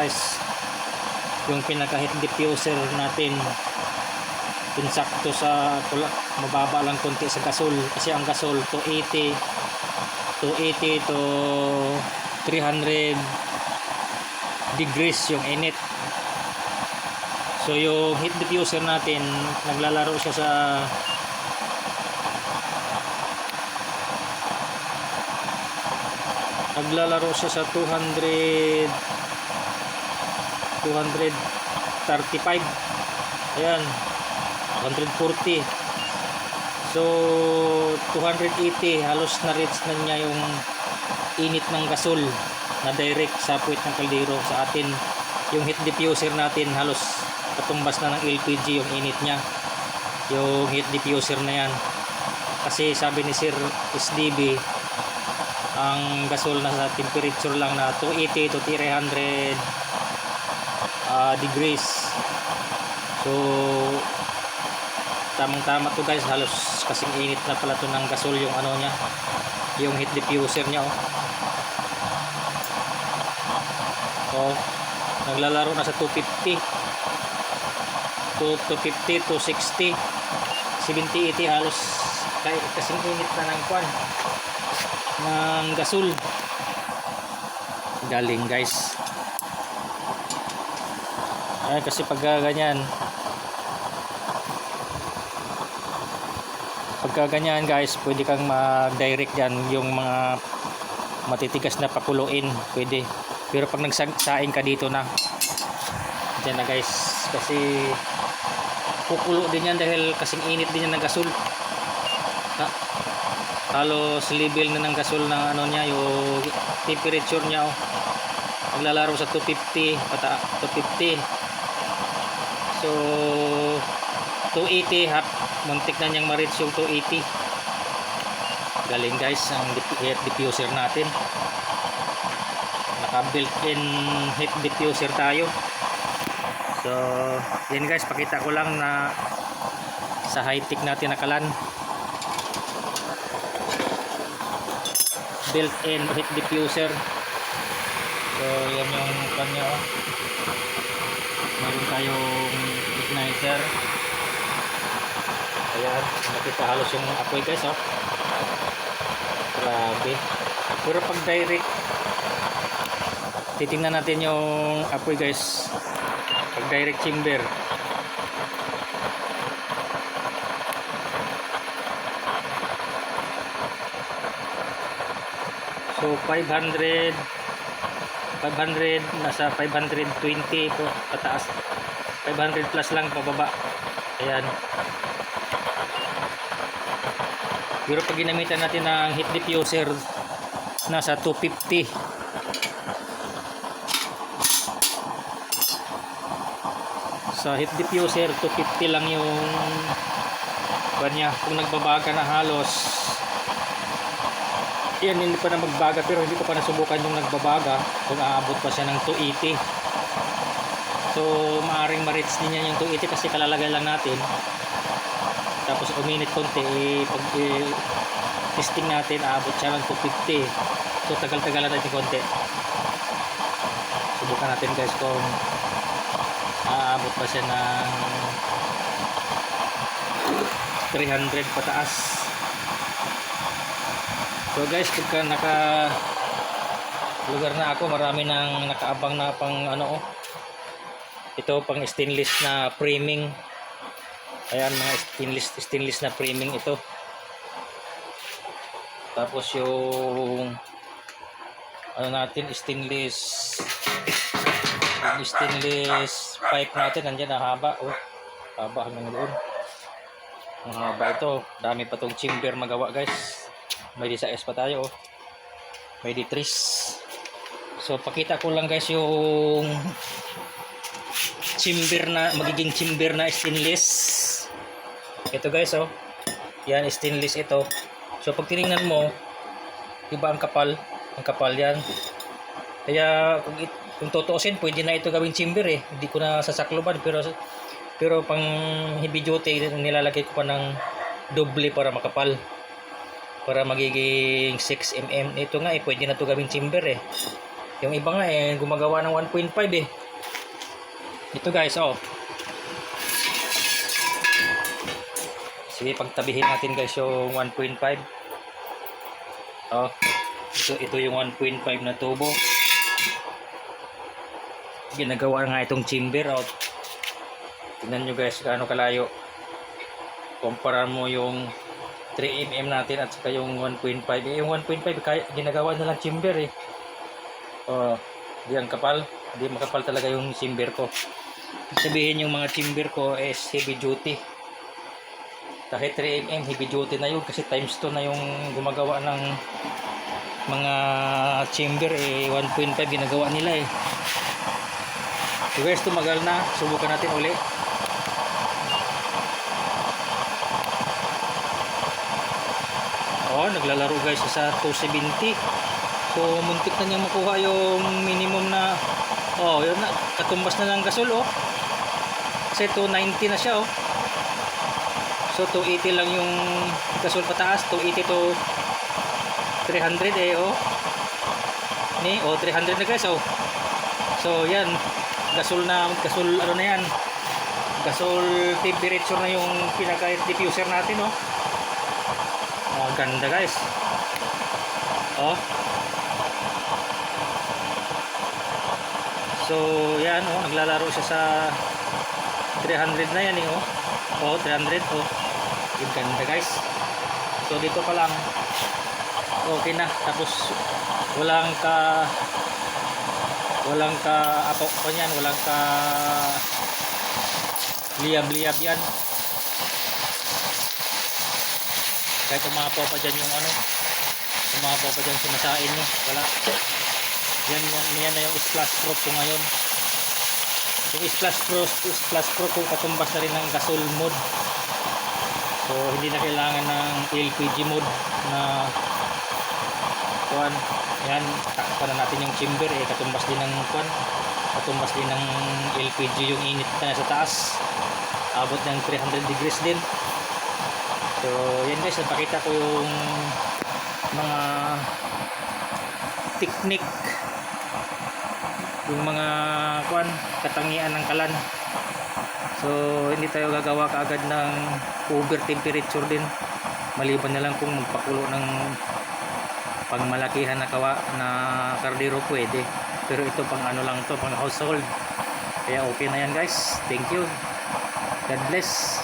guys. Yung pinaka heat diffuser natin. Pinsakto sa pula, mababa lang konti sa gasol. Kasi ang gasol 280 280 to 300 degrees yung init. So yung heat diffuser natin naglalaro siya sa naglalaro siya sa 200 235 ayan. 140 so 280 halos na reach na niya yung init ng gasol na direct sa puwit ng kaldero sa atin. Yung heat diffuser natin halos katumbas na ng LPG yung init niya. Yung heat diffuser na yan. Kasi sabi ni Sir SDB ang gasol na sa temperature lang na 280 to 300 ah, degrees so tamang tama to guys. Halos kasing init na pala to ng gasol yung ano niya yung heat diffuser niya oh. oh naglalaro na sa 250 to 250 to 60 70 80 halos kay kasing init na ng kwan ng gasol. Galing guys ay kasi pag ganyan pagka ganyan guys pwede kang mag direct dyan yung mga matitigas na pakuluin pwede. Pero pag nagsaing ka dito na dyan na guys. Kasi kukulo din yan dahil kasing init din yan ng gasol. Ha, halos level na ng gasol ng ano niya yung temperature niya oh. naglalaro sa 250 pata 250 so 280 half muntik na niyang ma-reach yung 280 galing guys ang heat diffuser natin. Naka built in heat diffuser tayo. So yan guys pakita ko lang na sa high tech natin nakalan. Built in heat diffuser. So yan yung kanya oh. Meron tayong igniter. Ayan nakita halos yung apoy guys oh. Grabe. Pero pag direct titingnan natin yung apoy guys. Pag direct chamber. So 500 500 nasa 520 po pataas. 500 plus lang pababa. Ayan. Pero pag ginamitan natin ng heat diffuser nasa 250 sa heat diffuser 250 lang yung kanya. Kung nagbabaga na halos yan hindi pa na magbaga pero hindi ko pa nasubukan yung nagbabaga. Kung aabot pa siya ng 280 so maaring ma-reach din yan yung 280 kasi kalalagay lang natin. Tapos uminit konti pag eh, testing natin aabot siya ng 250 so tagal-tagalan natin konti. Subukan natin guys kung aabot pa siya ng 300 pataas so guys pagka naka lugar na ako marami nang nakaabang na pang ano oh. Ito pang stainless na framing ayan mga stainless stainless na framing ito. Tapos yung ano natin stainless yung stainless pipe natin nandiyan na haba oh. Haba hanggang doon. Ang haba ito dami pa tong chamber magawa guys may di sa S pa tayo oh. May di tris so pakita ko lang guys yung chamber na magiging chamber na stainless. Ito guys oh. Yan stainless ito. So pag tiningnan mo iba ang kapal. Ang kapal yan. Kaya kung, it, kung tutuusin pwede na ito gawing chamber eh. Hindi ko na sasakloban pero pero pang heavy duty nilalagay ko pa ng doble para makapal para magiging 6 mm ito nga eh pwede na ito gawing chamber eh Yung iba nga eh, gumagawa ng 1.5 eh. Ito guys, oh. Sige, pagtabihin natin guys yung 1.5. Oh. Ito, ito yung 1.5 na tubo. Ginagawa nga itong chamber out. Tingnan nyo guys gaano kalayo. Kumpara mo yung 3mm natin at saka yung 1.5. Eh, yung 1.5 kaya ginagawa na lang chamber eh. Oh, di ang kapal. Di makapal talaga yung chamber ko. Sabihin yung mga chamber ko is heavy duty. Kahit 3mm heavy duty na yun kasi times 2 na yung gumagawa ng mga chamber eh 1.5 ginagawa nila eh. Guys, tumagal na. Subukan natin uli. Oh, naglalaro guys sa 270. So, muntik na niyang makuha yung minimum na Oh, yun na. Katumbas na ng gasol oh. Kasi 290 na siya oh. So, 280 lang yung gasol pataas. 280 to 300 eh oh. Ni, oh 300 na guys oh. So, yan. Gasol na, gasol ano na yan. Gasol temperature na yung pinaka diffuser natin oh. Oh, ganda guys. Oh. So, yan oh, naglalaro siya sa 300 na yan eh oh. Oh, 300 oh. Yung ganda guys. So, dito pa lang okay na. Tapos walang ka walang ka apo ko niyan, walang ka liyab-liyab yan. Kahit umapaw pa dyan yung ano, umapaw pa dyan sumasain nyo, wala. Yan, yan, yan na yung splash proof ko ngayon. Yung splash proof, splash proof ko katumbas na rin ng gasol mode. So, hindi na kailangan ng LPG mode na kuan. Yan, takpan na natin yung chamber eh, katumbas din ng kuan. Katumbas din ng LPG yung init na sa taas. Abot ng 300 degrees din. So, yan guys, napakita ko yung mga technique. Yung mga kuan katangian ng kalan. So hindi tayo gagawa kaagad ng over temperature din. Maliban na lang kung magpakulo ng pangmalakihan na kawa na kardero pwede. Pero ito pang ano lang to pang household. Kaya okay na yan guys. Thank you. God bless